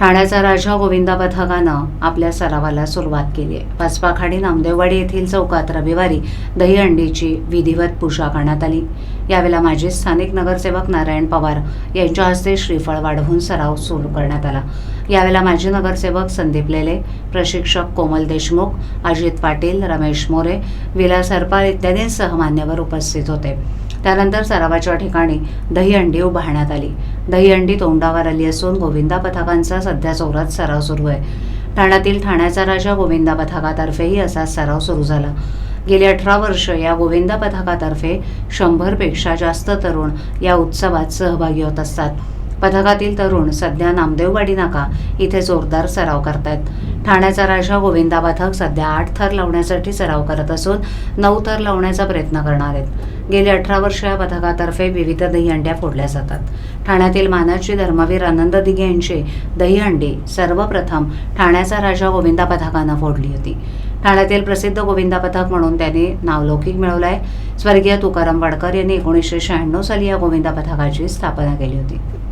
ठाण्याचा राजा गोविंदा पथकानं आपल्या सरावाला सुरुवात केली आहे. पाचपाखाडी नामदेववाडी येथील चौकात रविवारी दहीहंडीची विधिवत पूजा करण्यात आली. यावेळेला माजी स्थानिक नगरसेवक नारायण पवार यांच्या हस्ते श्रीफळ वाढवून सराव सुरू करण्यात आला. यावेळेला माजी नगरसेवक संदीप लेले प्रशिक्षक कोमल देशमुख अजित पाटील रमेश मोरे विलास हरपाल इत्यादींसह मान्यवर उपस्थित होते. त्यानंतर सरावाच्या ठिकाणी दहीहंडी उभारण्यात आली. दहीहंडी तोंडावर आली असून गोविंदा पथकांचा सध्या जोरात सराव सुरू आहे. ठाण्यातील ठाण्याचा राजा गोविंदा पथकातर्फेही असा सराव सुरू झाला. गेली अठरा वर्ष या गोविंदा पथकातर्फे शंभरपेक्षा जास्त तरुण या उत्सवात सहभागी होत असतात. पथकातील तरुण सध्या नामदेववाडी नाका इथे जोरदार सराव करतायत. ठाण्याचा राजा गोविंदा पथक सध्या आठ थर लावण्यासाठी सराव करत असून नऊ थर लावण्याचा प्रयत्न करणार आहेत. गेली अठरा वर्ष या पथकातर्फे विविध दहीहंड्या फोडल्या जातात. ठाण्यातील मानाची धर्मवीर आनंद दिघे यांची दहीहंडी सर्वप्रथम ठाण्याचा राजा गोविंदा पथकानं फोडली होती. ठाण्यातील प्रसिद्ध गोविंदा पथक म्हणून त्यांनी नावलौकिक मिळवलं आहे स्वर्गीय तुकाराम वाडकर यांनी एकोणीसशे शहाण्णव साली या गोविंदा पथकाची स्थापना केली होती.